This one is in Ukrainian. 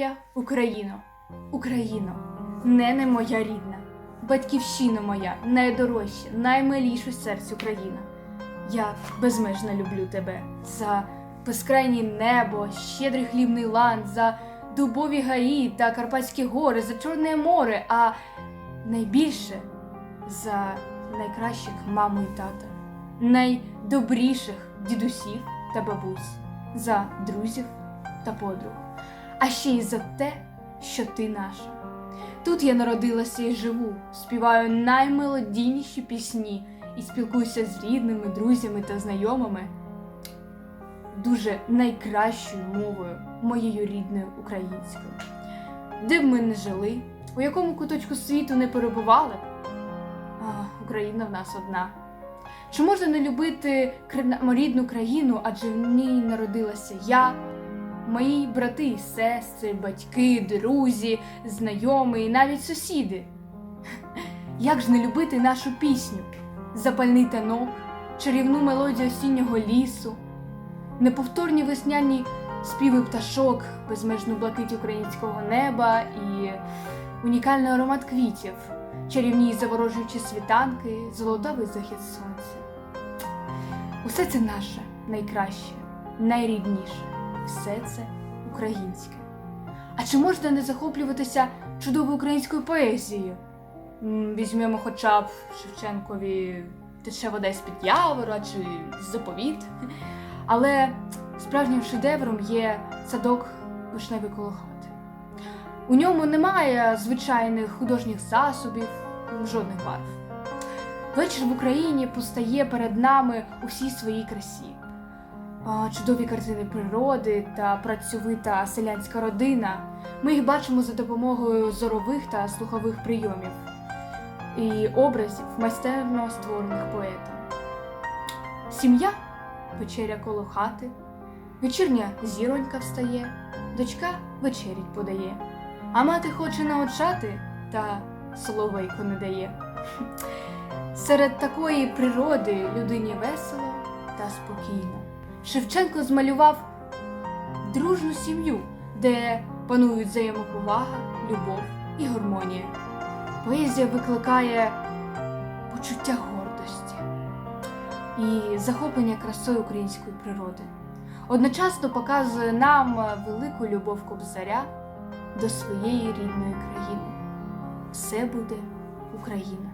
моя Україно, Україно, не не моя рідна, батьківщина моя, найдорожча, наймиліша серцю країна. Я безмежно люблю тебе. За безкрайнє небо, щедрий хлібний ланд, за дубові гаї та Карпатські гори, за Чорне море, а найбільше за найкращих маму і тата, найдобріших дідусів та бабусь, за друзів та подруг, а ще й за те, що ти наша. Тут я народилася і живу, співаю наймелодійніші пісні і спілкуюся з рідними, друзями та знайомими дуже найкращою мовою, моєю рідною українською. Де б ми не жили, у якому куточку світу не перебували, а, Україна в нас одна. Чи можна не любити рідну країну, адже в ній народилася я, мої брати сестри, батьки, друзі, знайомі і навіть сусіди? Як ж не любити нашу пісню, запальний танок, чарівну мелодію осіннього лісу, неповторні весняні співи пташок, безмежну блакить українського неба і унікальний аромат квітів, чарівні й заворожуючі світанки, золотавий захід сонця. Усе це наше найкраще, найрідніше, все це українське. А чи можна не захоплюватися чудовою українською поезією? Візьмемо хоча б Шевченкові тече вода з-під явора чи заповіт. Але справжнім шедевром є садок вишневий коло хати. У ньому немає звичайних художніх засобів, жодних барв. Вечір в Україні постає перед нами у всій своїй красі. Чудові картини природи та працьовита селянська родина. Ми їх бачимо за допомогою зорових та слухових прийомів і образів майстерно створених поетом. Сім'я вечеря коло хати, вечірня зіронька встає, дочка вечерять подає, а мати хоче наочати, та соловейко не дає. Серед такої природи людині весело та спокійно. Шевченко змалював дружну сім'ю, де панують взаємоповага, любов і гармонія. Поезія викликає почуття гордості і захоплення красою української природи. Одночасно показує нам велику любов Кобзаря до своєї рідної країни. Все буде Україна.